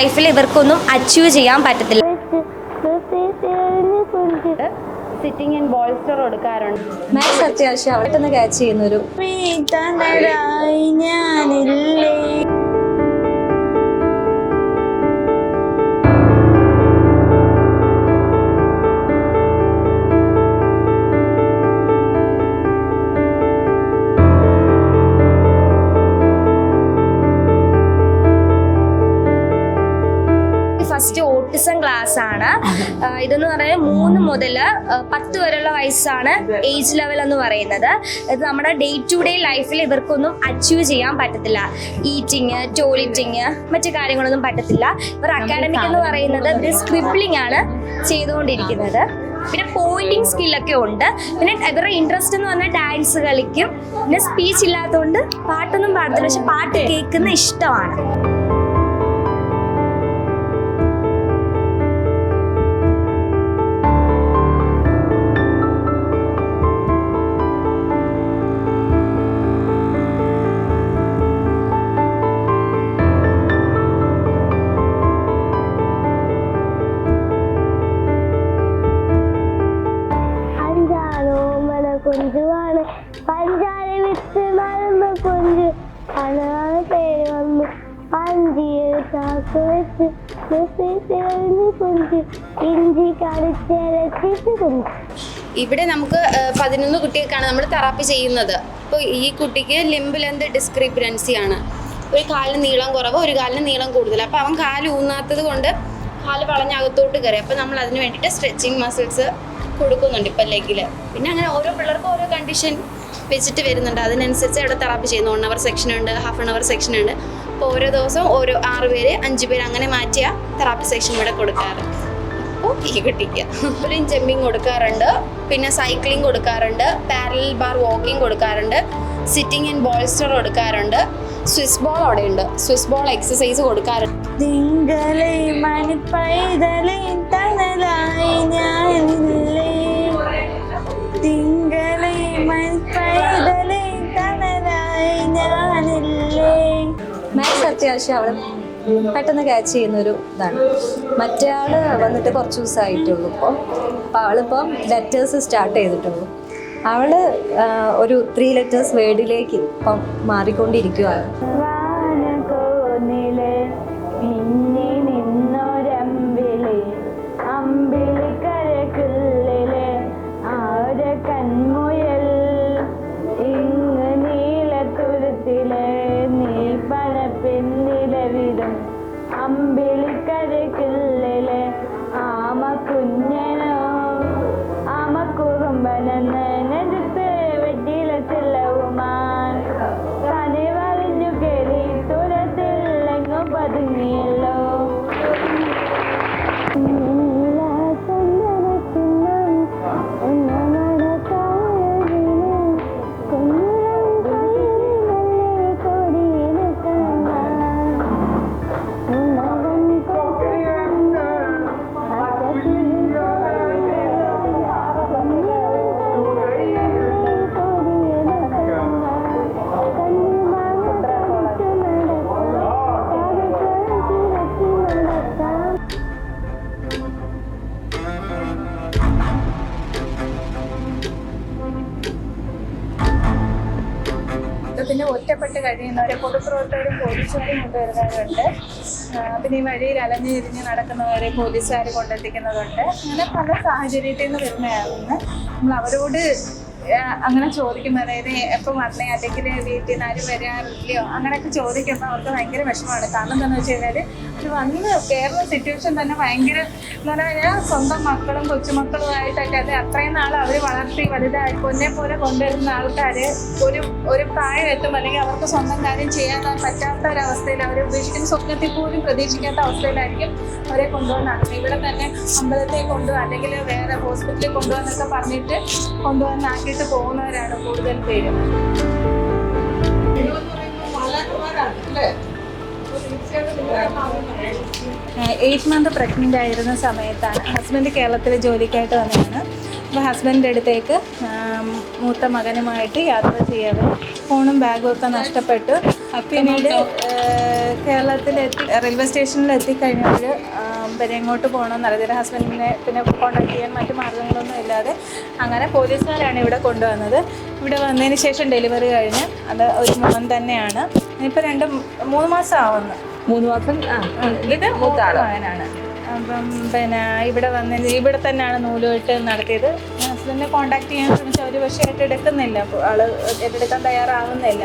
ലൈഫിൽ ഇവർക്കൊന്നും അച്ചീവ് ചെയ്യാൻ പറ്റത്തില്ല. സിറ്റിംഗ് ആൻഡ് ബോൾസ്റ്റർ കൊടുക്കാറുണ്ട് മാത്സ് അത്യാവശ്യം പെട്ടെന്ന് ക്യാച്ച് ചെയ്യുന്നൊരു ക്ലാസ് ആണ്. ഇതെന്ന് പറയുന്നത് മൂന്ന് മുതൽ പത്ത് വരെയുള്ള വയസ്സാണ് ഏജ് ലെവൽ എന്ന് പറയുന്നത്. ഇത് നമ്മുടെ ഡേ ടു ഡേ ലൈഫിൽ ഇവർക്കൊന്നും അച്ചീവ് ചെയ്യാൻ പറ്റത്തില്ല. ഈറ്റിങ് ടോയ്ലറ്റിങ് മറ്റു കാര്യങ്ങളൊന്നും പറ്റത്തില്ല. ഇവർ അക്കാഡമിക് എന്ന് പറയുന്നത് ഇവർ സ്ക്രിബ്ലിംഗ് ആണ് ചെയ്തുകൊണ്ടിരിക്കുന്നത്. പിന്നെ പോയിന്റിങ് സ്കില്ലൊക്കെ ഉണ്ട്. പിന്നെ ഇവരുടെ ഇൻട്രസ്റ്റ് എന്ന് പറഞ്ഞാൽ ഡാൻസ് കളിക്കും. പിന്നെ സ്പീച്ച് ഇല്ലാത്തതുകൊണ്ട് പാട്ടൊന്നും പാടത്തില്ല. പക്ഷെ പാട്ട് കേൾക്കുന്ന ഇഷ്ടമാണ്. ഇവിടെ നമുക്ക് പതിനൊന്ന് കുട്ടികൾക്കാണ് നമ്മൾ തെറാപ്പി ചെയ്യുന്നത്. അപ്പോൾ ഈ കുട്ടിക്ക് ലിംബ് ലെന്ത് ഡിസ്ക്രിപ്പൻസി ആണ്. ഒരു കാലിന് നീളം കുറവ് ഒരു കാലിന് നീളം കൂടുതൽ. അപ്പോൾ അവൻ കാൽ ഊന്നാത്തത് കൊണ്ട് കാൽ വളഞ്ഞകത്തോട്ട് കയറി. അപ്പോൾ നമ്മൾ അതിന് വേണ്ടിയിട്ട് സ്ട്രെച്ചിങ് മസിൽസ് കൊടുക്കുന്നുണ്ട് ഇപ്പം ലെഗിൽ പിന്നെ അങ്ങനെ ഓരോ പിള്ളേർക്കും ഓരോ കണ്ടീഷൻ വെച്ചിട്ട് വരുന്നുണ്ട്. അതിനനുസരിച്ച് അവിടെ തെറാപ്പി ചെയ്യുന്നു. വൺ അവർ സെക്ഷൻ ഉണ്ട് ഹാഫ് ആൻ അവർ സെക്ഷൻ ഉണ്ട്. അപ്പോൾ ഓരോ ദിവസവും ഓരോ ആറ് പേര് അഞ്ച് പേര് അങ്ങനെ മാറ്റിയ തെറാപ്പി സെക്ഷൻ ഇവിടെ കൊടുക്കാറ്. അപ്പോൾ ഈ കുട്ടിക്ക് ഒരു ജമ്പിങ് കൊടുക്കാറുണ്ട്. പിന്നെ സൈക്ലിംഗ് കൊടുക്കാറുണ്ട്. പാരലൽ ബാർ വാക്കിംഗ് കൊടുക്കാറുണ്ട്. സിറ്റിംഗ് ആൻഡ് ബോൾസ്റ്റർ കൊടുക്കാറുണ്ട്. സ്വിസ് ബോൾ അവിടെ ഉണ്ട് സ്വിസ് ബോൾ എക്സസൈസ് കൊടുക്കാറുണ്ട് തിങ്കളെ അത്യാവശ്യം അവൾ പെട്ടെന്ന് ക്യാച്ച് ചെയ്യുന്ന ഒരു ഇതാണ്. മറ്റേ ആൾ വന്നിട്ട് കുറച്ച് ദിവസമായിട്ടുള്ളൂ. ഇപ്പം അപ്പോൾ അവളിപ്പം ലെറ്റേഴ്സ് സ്റ്റാർട്ട് ചെയ്തിട്ടുള്ളൂ. അവൾ ഒരു ത്രീ ലെറ്റേഴ്സ് വേർഡിലേക്ക് ഇപ്പം മാറിക്കൊണ്ടിരിക്കുകയാണ് അമ്പിളിക്കരക്കുള്ളിലെ ആരെ കൺമുയൽ ഒറ്റപ്പെട്ട് കഴിയുന്നവരെ പൊതുപ്രവർത്തകരും പോലീസുകാരും കൊണ്ടുവരുന്നവരുണ്ട് പിന്നെ ഈ വഴിയിൽ അലഞ്ഞു തിരിഞ്ഞ് നടക്കുന്നവരെ പോലീസുകാർ കൊണ്ടെത്തിക്കുന്നതുണ്ട് അങ്ങനെ പല സാഹചര്യത്തിൽ നിന്ന് വരുന്നതായിരുന്നു നമ്മൾ അവരോട് അങ്ങനെ ചോദിക്കുന്ന അതായത് എപ്പോൾ വന്നേ അല്ലെങ്കിൽ വീട്ടിൽ നിന്ന് ആരും വരാറില്ലയോ അങ്ങനെയൊക്കെ ചോദിക്കുമ്പോൾ അവർക്ക് ഭയങ്കര വിഷമമാണ്. കാരണം എന്താണെന്ന് വെച്ച് കഴിഞ്ഞാൽ ഒരു വന്ന് കയറുന്ന സിറ്റുവേഷൻ തന്നെ ഭയങ്കര എന്ന് പറഞ്ഞാൽ സ്വന്തം മക്കളും കൊച്ചുമക്കളുമായിട്ടൊക്കെ അത് അത്രയും നാൾ അവർ വളർത്തി വലുതായി പൊന്നെ പോലെ കൊണ്ടുവരുന്ന ആൾക്കാർ ഒരു ഒരു പ്രായം എത്തും അല്ലെങ്കിൽ അവർക്ക് സ്വന്തം കാര്യം ചെയ്യാൻ പറ്റാത്ത ഒരവസ്ഥയിൽ അവർ ഉപേക്ഷിക്കുന്ന സ്വപ്നത്തിൽ പോലും പ്രതീക്ഷിക്കാത്ത അവസ്ഥയിലായിരിക്കും അവരെ കൊണ്ടുവന്നാണ് ഇവിടെ തന്നെ അമ്പലത്തിൽ കൊണ്ടുപോകുക അല്ലെങ്കിൽ വേറെ ഹോസ്പിറ്റലിൽ കൊണ്ടുപോകാന്നൊക്കെ പറഞ്ഞിട്ട് കൊണ്ടുവന്നാക്കിയിട്ട് പോകുന്നവരാണ് കൂടുതൽ പേരും. എയ്റ്റ് മന്ത് പ്രഗ്നന്റ് ആയിരുന്ന സമയത്താണ് ഹസ്ബൻഡ് കേരളത്തിൽ ജോലിക്കായിട്ട് വന്നതാണ്. അപ്പോൾ ഹസ്ബൻഡിന്റെ അടുത്തേക്ക് മൂത്ത മകനുമായിട്ട് യാത്ര ചെയ്യാതെ ഫോണും ബാഗും ഒക്കെ നഷ്ടപ്പെട്ടു. പിന്നീട് ഏഹ്, കേരളത്തിലെത്തി റെയിൽവേ സ്റ്റേഷനിൽ എത്തിക്കഴിഞ്ഞാൽ പിന്നെ പോകണം. അറിയത്തില്ല ഹസ്ബൻഡിനെ പിന്നെ കോണ്ടാക്ട് ചെയ്യാൻ മറ്റു മാർഗങ്ങളൊന്നും ഇല്ലാതെ അങ്ങനെ പോലീസുകാരാണ് ഇവിടെ കൊണ്ടുവന്നത്. ഇവിടെ വന്നതിന് ശേഷം ഡെലിവറി കഴിഞ്ഞ് അത് ഒരു മോൻ തന്നെയാണ്. ഇനിയിപ്പോൾ രണ്ട് മൂന്ന് മാസം ആവുന്നു. മൂന്ന് മാസം? ഇത് മൂത്താളാണ് അപ്പം പിന്നെ ഇവിടെ വന്നതിന് ഇവിടെ തന്നെയാണ് നൂലുമായിട്ട് നടത്തിയത്. ഹസ്ബൻഡിനെ കോണ്ടാക്ട് ചെയ്യാൻ ശ്രമിച്ച ഒരു പക്ഷേ ഏറ്റെടുക്കുന്നില്ല. ആൾ ഏറ്റെടുക്കാൻ തയ്യാറാവുന്നില്ല.